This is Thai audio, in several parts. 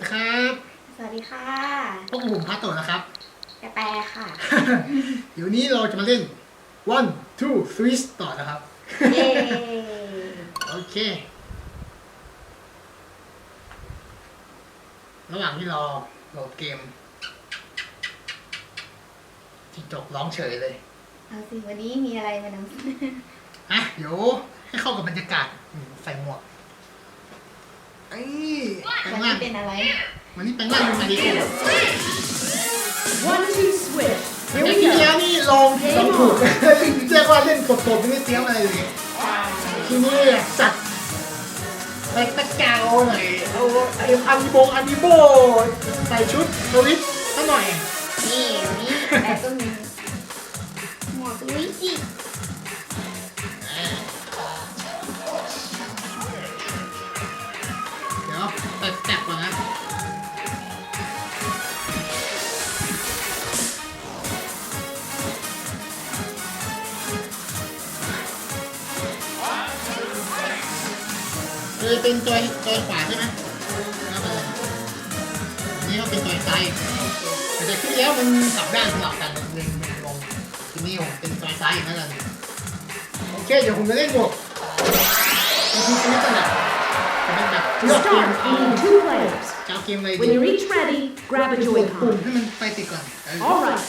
ดีครับ สวัสดีค่ะพวกผมพัตโตะนะครับ กระแตค่ะ เดี๋ยวนี้เราจะมาเล่น one two three ต่อนะครับ เย้โอเค ระหว่างที่รอโหลดเกมที่จบร้องเฉยเลยเอาสิวันนี้มีอะไรมานำเสนออะเดี๋ยวให้เข้ากับบรรยากาศอืมใส่หมวก ไอ้แปลวันงนี้ร่างเป็นอะไร วันนี้แปลงร่างเป็นมาริโอ One, two, switch. เดี๋ยว Here ที่ we แล้ว go. นี่ลองผิดลองถูกเรียกว่าเล่นกดๆไม่ได้เตรียมอะไรเลยทีนี้จัดไปตะกาวหน่อยเอาไอ้อันโบอันโบใส่ชุดสวิตช์ซะหน่อยนี่วันนี้แต่ก็มีหมวกลุยจิ เออเป็นตัวตัวขวาใช่ไหมครับผมนี่ก็เป็นตัวซ้ายแต่แต่ที่แล้วมันสับด้านสลับกันหนึ่งหนึ่งลงทีนี้ผมเป็นตัวซ้ายอีกแล้วกันโอเคเดี๋ยวผมจะเล่นบวกมันคือชีวิตนั่นแหละจะเป็นแบบเลือกเกม Start. เอา We need two players. จะเอาเกมอะไรดี When you're each ready, grab a กดปุ่ม Joy-Con. ให้มันไปติดก่อนเออ All right.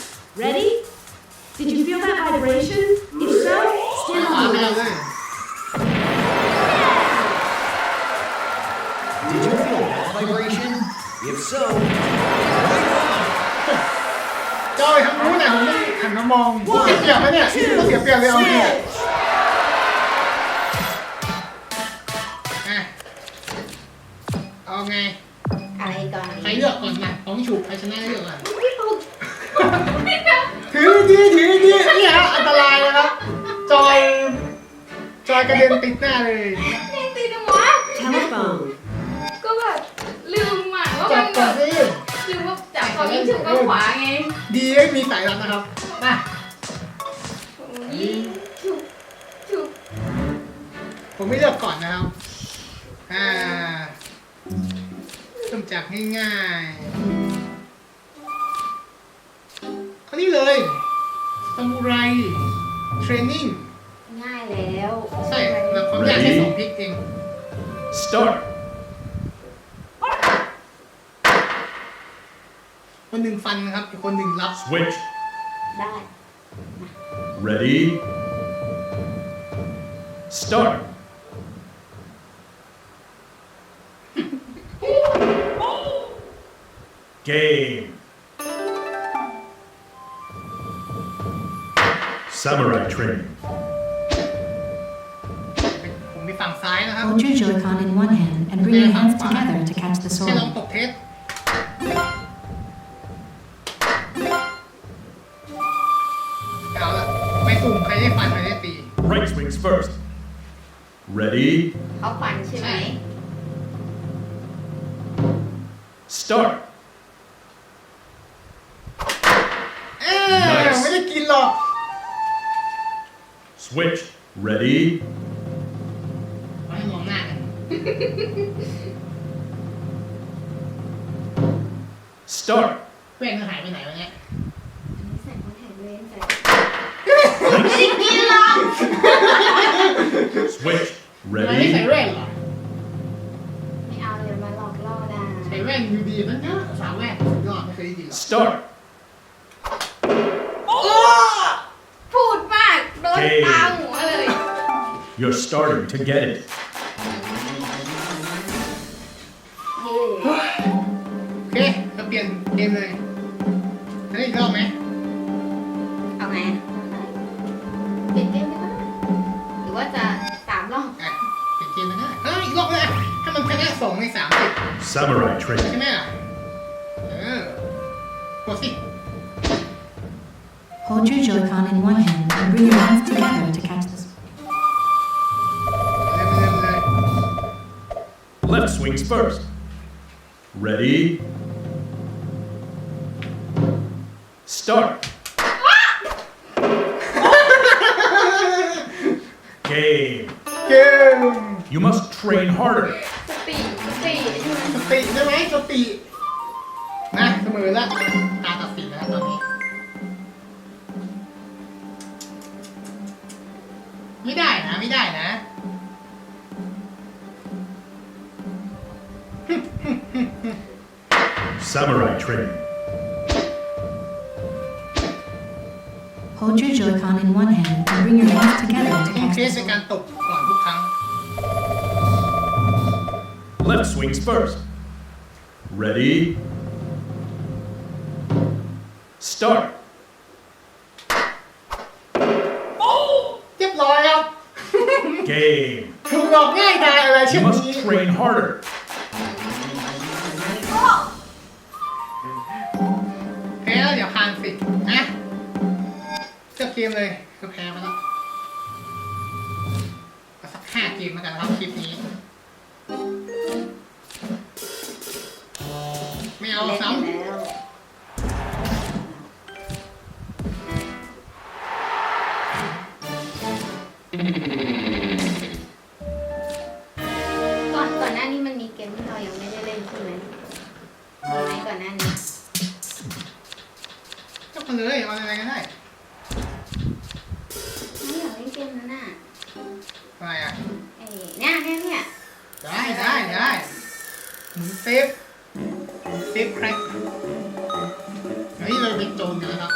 ต้องเสี ผมไม่เลือกก่อนนะครับ อ่าเริ่มจากง่ายๆเขานี่เลยซามูไรเทรนนิ่งง่ายแล้วใช่แบบความยากแค่สองพลิกเอง start. คนหนึ่งฟันนะครับอีกคนหนึ่งรับ Switch. ได้ Ready? Start. Game. Samurai training. ผมมีฝั่งซ้ายนะครับ Hold your Joy-Con in one hand and bring your hands together to catch the ให้ลอง sword. ตบเทสเอาละไม่สุ่มใครได้ฟันใครได้ตี Right swings first. Ready? เขาขวัญใช่ไหม Start. Switch. Ready? ขอให้มองหน้ากัน Start. แป้งก็หายไปไหนวะเนี่ยอันนี้ใส่คอนแทคเลนส์ใส่ Switch. มันไม่ใส่ Ready? แว่นเหรอ ไม่เอาเดี๋ยวมาหลอกล่อได้ใส่แว่นยูดีมันนะสาวแว่นสุดยอดไม่เคยได้ยินหรอก Start. พูดมากโดนตาหัวเลย You're starting to get it. เย่โอเคเราเปลี่ยนเกมเลยจะได้อีกรอบไหมเอาไงเปลี่ยนเกมไหมคะหรือว่าจะสามรอบอะเปลี่ยนเกมเลยนะเฮ้ยอีกรอบเลยถ้ามันชนะสองในสามสิบ Samurai ใช่ training. ไหมล่ะเออกดสิ Hold your Joy-Con in one hand and bring your hands together to catch the sword. เริ่มเริ่มเลย Left swings first. Ready? Start. Game. เกม You must train harder. สติติสติใช่ไหมสติใช่ไหมสตินะเสมอแล้ว ได้นะ ไม่ได้นะ Samurai training. Hold your Joy-Con in one hand and bring your hands together to ต้อง catch เค the สใน sword. การตกก่อนทุกครั้ง Left swings first. Ready? Start. Game. ถูกหลอกง่ายดายอะไรเช่ You น must นี้ train harder. แพ้แล้วเดี๋ยวพานสินะเจ้าเกมเลยคือแพ้ไปแล้วเอาสักห้าเกมแล้วกันครับคลิปนี้ ไม่เอาเล่นซ้ไไปเลยเอาอะไรก็ได้ไม่อยากเล่นเกมนั้นน่ะอะไรอะ เอ้ยเนี่ยเนี่ยเนี่ยได้ได้ได้หมุนเซฟเซฟแคร็กเฮ้ยเราเป็นโจรกันแล้วครับ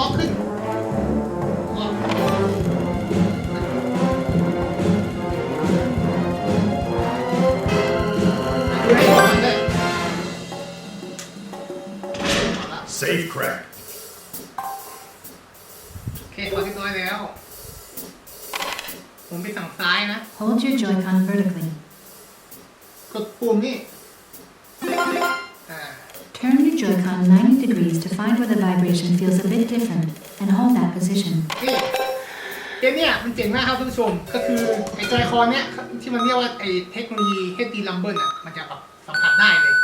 ล็อกขึ้นล็อก Safe crack. โอเคพอเรียบร้อยแล้ว ผมไปสั่งซ้ายนะ Hold your Joy-Con vertically. กดปุ่มนี่อ่า Joy-Con 90 degrees to find where the vibration feels a bit different and hold that position. เกนี่ยมันเจ๋งมากครับท่านผู้ชม ก็คือไอ้ใจคอนเนี่ยที่มันเรียกว่าไอ้เทคโนโลยีเฮดดีลัมเบิลอะมันจะแบบสัมผัสได้เลย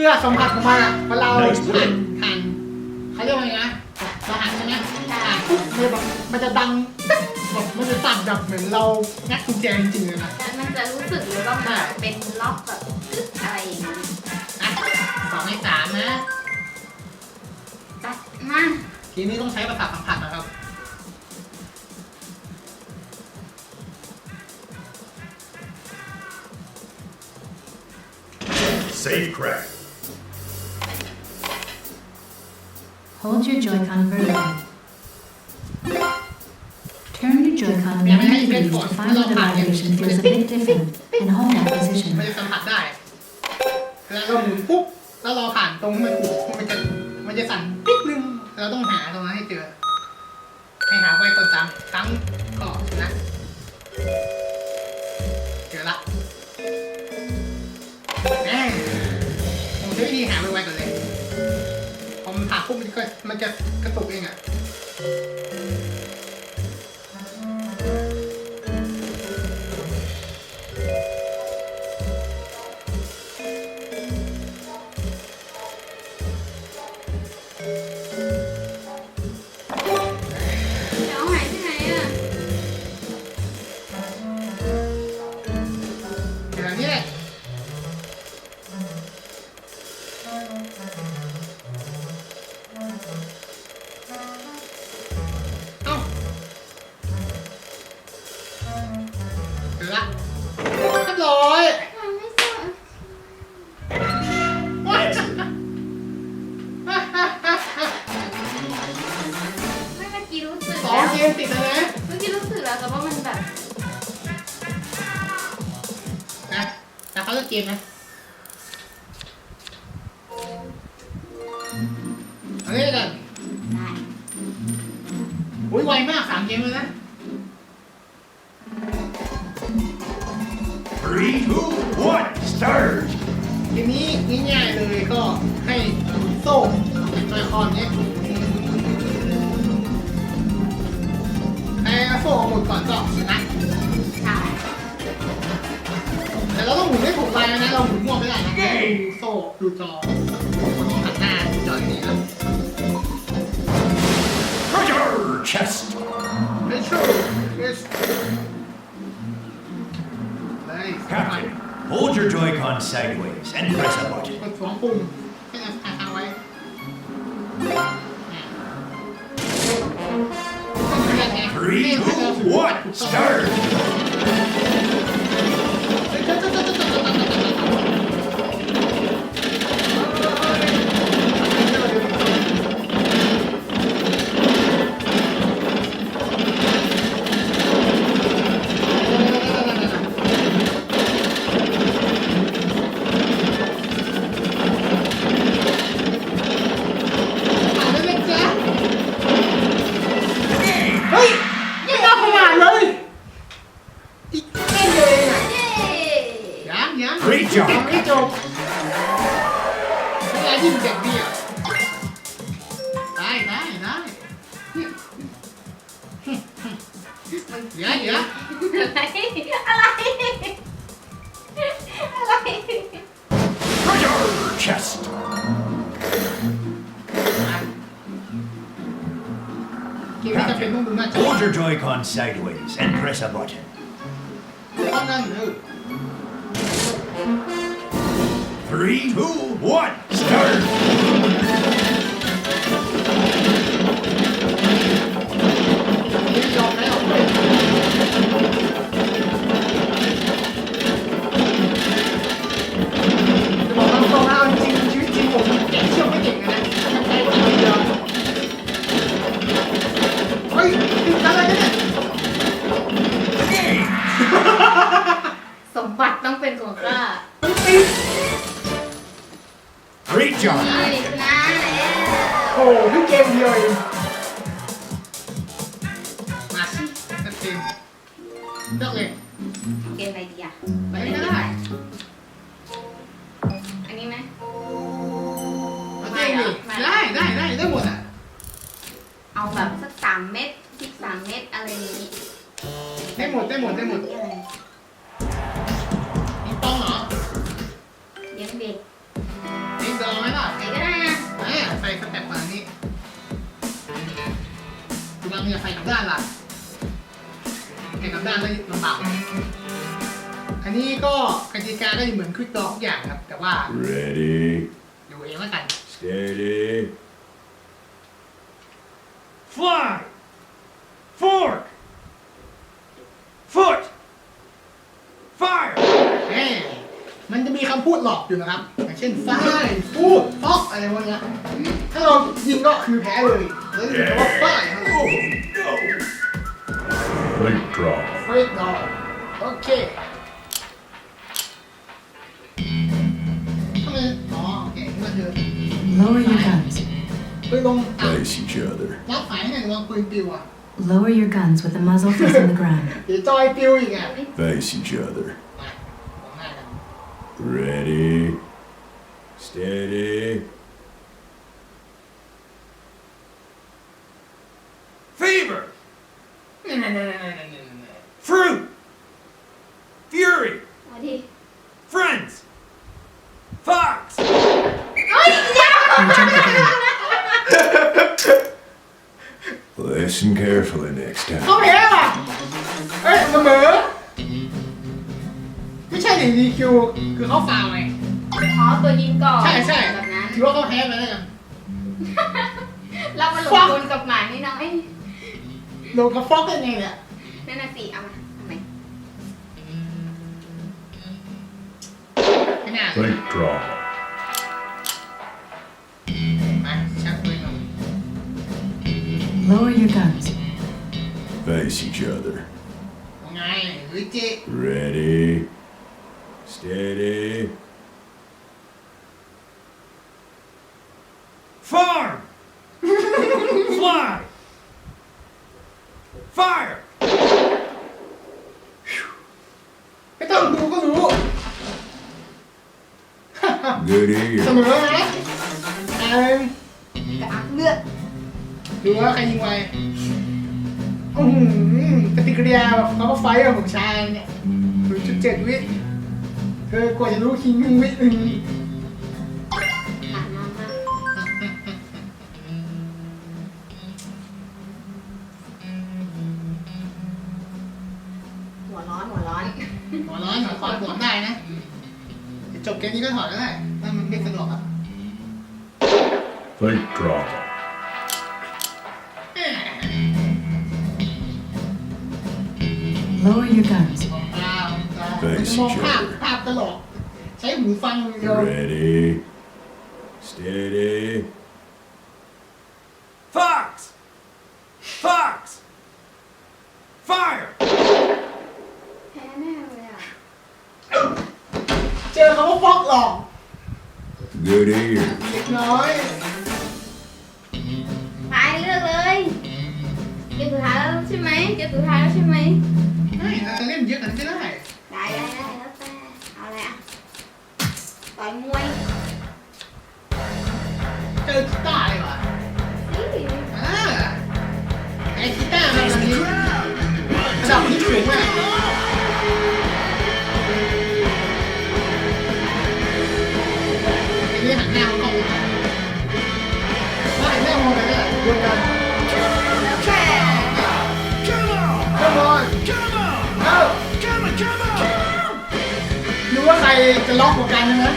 คือสัมผัสของมันอะเวลาเรา Nice ผ่าน work ผ่านเขาเรียกว่าไงนะเราหันใช่ไหมผ่านปุ๊บมันแบบมันจะดังปึ๊บแบบมันจะสั่นแบบเหมือนเรางัดกุญแจจริงๆเลยนะแต่มันจะรู้สึกหรือว่ามันแบบเป็นล็อกแบบตึ๊ดอะไรอย่างนี้อะสองในสามนะจัดมาทีนี้ต้องใช้ประสาทสัมผัสนะครับ Safe crack. Hold your Joy-Con vertically. Turn your Joy-Con Yeah, 90 but I degrees think to find where the vibration feels a bit different and hold that มัน position. จะสัมผัสได้เวลาเราหมุนปุ๊บ แล้วเราผ่านตรงที่มันถูกมันจะมันจะสั่นปิ๊กนึงเราต้องหาตรงนั้นให้เจอ ให้หาไว้ก่อนสามครั้งก็ชนะ เจอละแหมผมใช้วิธีหาไวๆก่อนเลยพอมัน ผ่ากปุ๊บมันก็มันจะกระตุกเองอะ ดูโซ่ดูจอคนต้องหันหน้าดูจออย่างนี้ครับ Roger, chest. ไม่ชูเอสเลย Captain, hold your Joy-Con sideways and press a button. กดสองปุ่มให้เราทางไว้เนี่ย Three, two, one, start. เไรอย่างนี้ได้หมดได้หมดได้หมดนี่อะไรปิงปองเหรอเลี้ยงเด็กปิงดองไหมล่ะไหนก็ได้นะแหม่ใส่สเต็ปมานี้กำลังจะใส่กับด้านล่ะใส่กับด้านได้ลำบากอันนี้ก็กติกาก็เหมือนควิกดอกทุกอย่างครับ แต่ว่า Ready, อยู่เองแล้วกัน steady. Fly. Fork. Foot. Fire. แหม่มันจะมีคำพูดหลอกอยู่นะครับ อย่างเช่นฟ้ายพูดฟอกอะไรพวกเนี้ยถ้าเรายิงก็คือแพ้เลยแล้วจะถือว่าฟ้าย Oh, no. Late draw. เฟรดดอโอเคทำไมอ๋อโอเคนี่มันคือ Lower your guns. ปืนลงอะ Face each other. รับสายให้หน่อยระวังปืนปิวอะ Lower your guns with the muzzle facing the ground. เดี๋ยวจอยปิวอีกอะ Face each other. Ready, steady. ถือว่าเขาแพ้ไปแล้วกันเรามาลงทุนกับหมานี่น้อยโดนกระฟอกได้ไงเนี่ยนั่นน่ะสิเอามาทำไมไม่น่า Late draw. มาชักปืนลง Lower your guns. Face each other. ว่าไงหรือเจ Ready, Steady. Farm! Fly! Fire! ไม่ต้องดูก็รู้ Good เส ear. มอนะอันกระอักเลือดดูว่าใครยิงไวอือหือปฏิกิริยาแบบเขาก็ไฟร์ของชายเนี่ยศูนย์จุดเจ็ดวิเธอกว่าจะรู้คิงหนึ่งวิหนึ่ง ดี๋ยวจบเกมนี้ก็ถอดแล้วแหละถ้ามันไม่สะดวกอะ Think drop. Lower your guns. มองตามตามมองภาพภาพตลก ใช้หูฟังเดียว Ready. Steady. Fox! Fox! Fire! แพ้แน่เลยอะ เจอเขาว่าฟอกหลอก Good ear. เด็กน้อยไปเลือกเลยเกมสุดท้ายแล้วใช่ไหมเกมสุด จะล็อกกว่ากันนะ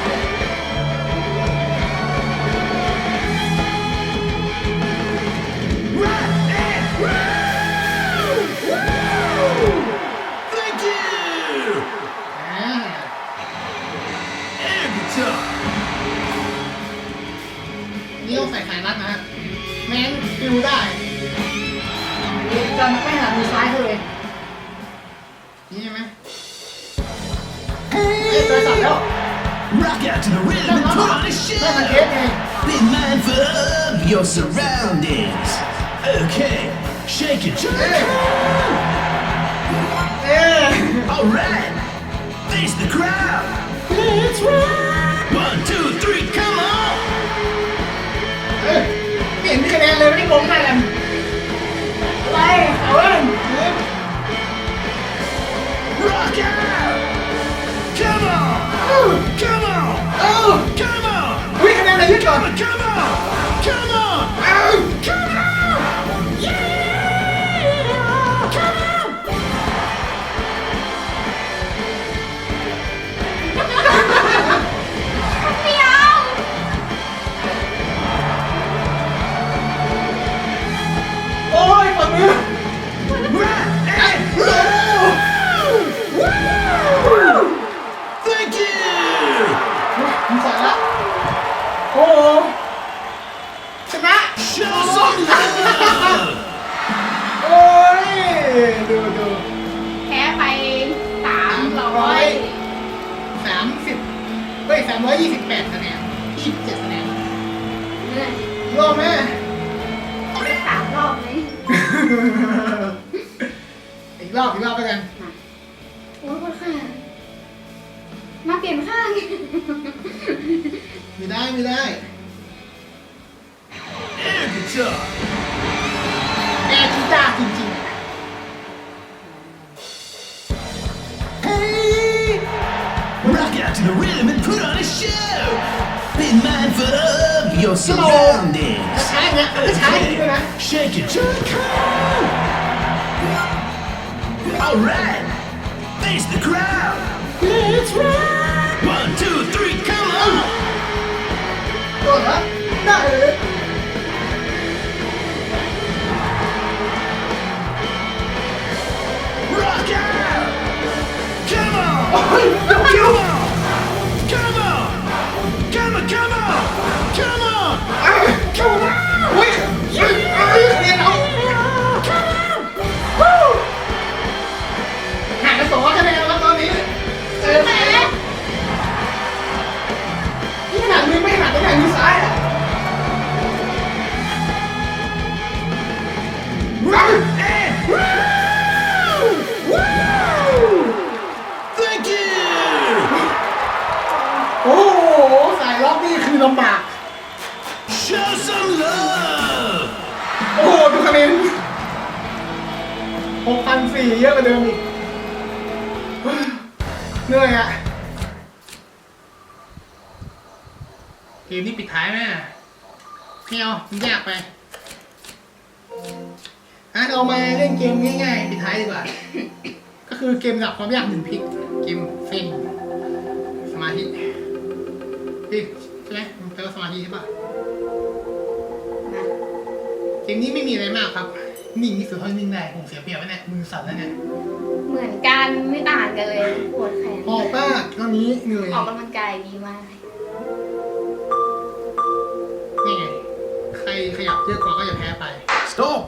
ฮ้ยสามร้อยยี่สิบแปดคะแนนยี่สิบเจ็ดคะแนนเหนื่อยรอบแม่ ได้สามรอบไหมอีกรอบอีกรอบไปกัน โอ้ยปวดขามาเปลี่ยนข้างไม่ได้ไม่ได้ Air guitar. แอร์กีตาร์จริงๆ to the rhythm and put on a show. Be mindful of your ก็เรา surroundings. ช้าๆเนี่ยก็ช้าจริงด้วยนะ Shake it, shake it. All right, face the crowd. Let's rock. One, two, three, come on. ตัวเหรอได้เลย Rock out. Come on. โอ้ย Come on. อ้ กพันสี่เยอะกว่าเดิมอีกเหนื่อยอะเกมนี้ปิดท้ายไหมไม่เอามันยากไปอะเรามาเล่นเกมง่ายๆปิดท้ายดีกว่า ก็คือเกมระดับความยากหนึ่งพลิก เกมเฟนสมาธิพี่ใช่ไหมมันแปลว่าสมาธิใช่ป่ะเกมนี้ไม่มีอะไรมากครับ นิ่งที่สุดเท่าที่นิ่งได้ผมเสียเปรียบแล้วเนี่ยมือสั่นแล้วเนี่ยเหมือนกันไม่ต่างกันเลยปวดแขนหอบมากตอนนี้เหนื่อยออกกำลังกายดีมาก นี่ไงใครขยับเยอะกว่าก็จะแพ้ไป Stop!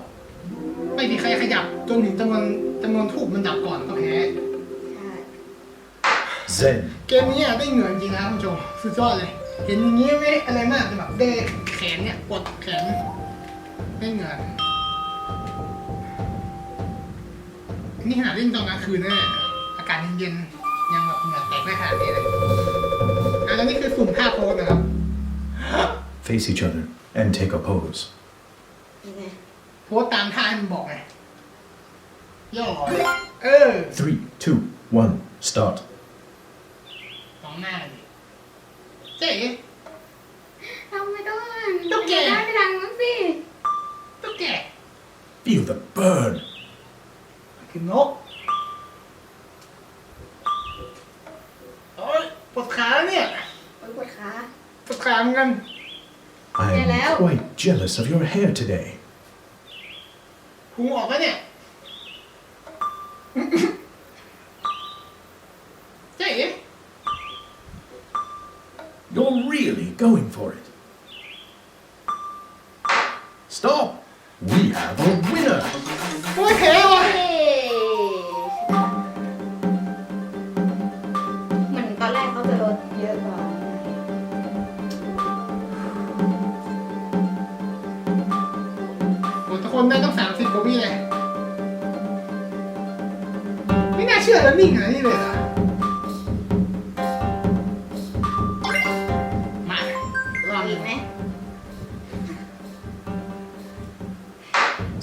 ไม่มีใครขยับจนถึงจำนวนจำนวนทูบมันดับก่อนก็แพ้ใช่ Zen. เกมนี้อะได้เหงื่อจริงนะครับคุณผู้ชมสุดยอดเลย เห็นอย่างนี้ไม่อะไรมากแต่แบบได้แขนเนี่ยปวดแขนได้เหงื่อ นี่ขนาดเล่นตอนกลางคืนนะเนี่ยอากาศเย็นๆยังแบบเหงื่อแตกได้ขนาดนี้เลยอะแล้วนี่คือสุ่มท่าโพสนะครับ Face each other and take a pose. นี่ไงโพสตามท่าที่มันบอกไงย่อเออ Three, two, one, start. สองหน้าดิเจ๊ ทำไม่ต้องตุ๊กแก ได้ไปทางนั้นสิตุ๊กแก Feel the burn. คือนกโอ้ยปวดขาเนี่ยโอ้ยปวดขา ปวดขาเหมือนกัน Hello. I'm quite jealous of your hair today. พุงออกแล้วเนี่ยเจ๊ You're really going for it.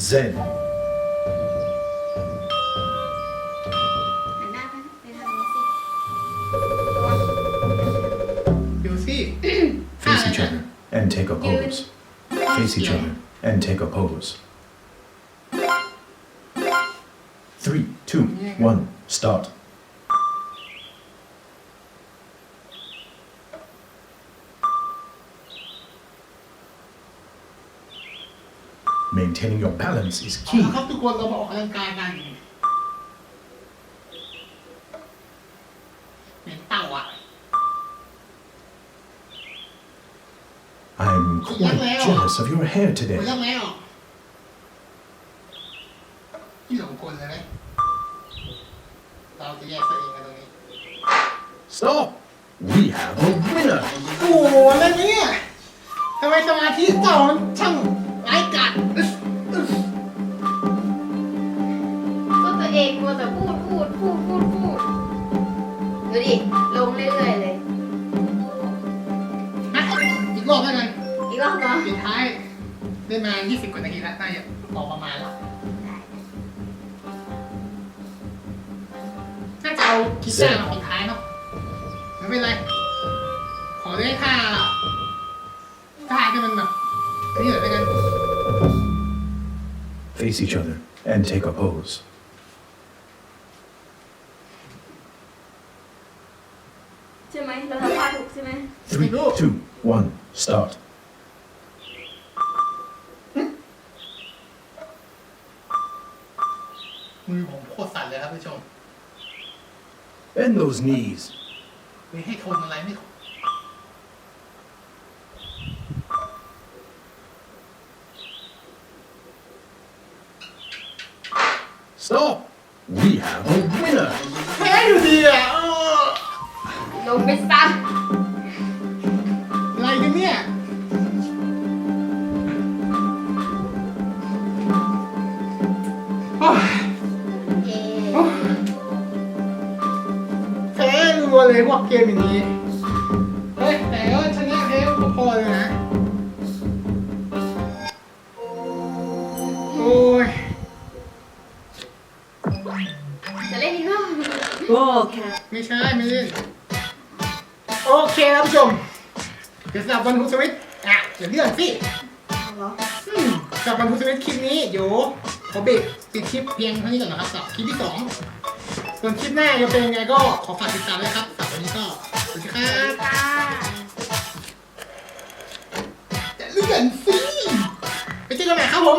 Zen. หันหน้าไปไปทางนี้สิระวังเดี๋ยวสิ Face each other and take a pose. Face each other and take a pose. Three, two, one, start. Maintaining your balance is เอา key. ละครับทุกคนเรามาออกกำลังกายกันเหม็นเต่าอะ I'm quite jealous of your hair หมด today. ยังแล้วที่หลงกลเลยไหมเราจะแยกตัวเองกันตรงนี้ Stop! We have a winner! โอ้โหอะไรเนี่ยทำไมสมาธิเต่ามันช่าง ดพูดพูดพูดพูดดูดิ ลงเรื่อยๆเลยนะอีกรอบแล้วกันอีกรอบเนาะปิดท้ายได้มา 20 กว่านาทีแล้วน่าจะพอประมาณแล้วน่าจะเอากีตาร์มาปิดท้ายเนาะไม่เป็นไร ขอได้ท่าท่าที่มันแบบอันนี้หน่อยแล้วกัน Face each other and take a pose. ใช่ไหมเราทำท่าถูกใช่ไหม Three, two, one, start. มือผมโคตรสั่นเลยครับผู้ชม Bend those knees. ไม่ให้ทนอะไรไม่ทน ไม่ใช่ไม่เล่นโอเคครับผู้ชมเดี๋ยวสำหรับวันทูสวิตอะเดี๋ยวเลื่อนสิเหรออืมสำหรับวันทูสวิตคลิปนี้เดี๋ยวขอเบรกปิดคลิปเพียงเท่านี้ก่อนนะครับสำหรับคลิปที่สองส่วนคลิปหน้าจะเป็นยังไงก็ขอฝากติดตามด้วยครับสำหรับวันนี้ก็สวัสดีครับค่ะจะเลื่อนสิไปเจอกันใหม่ครับผม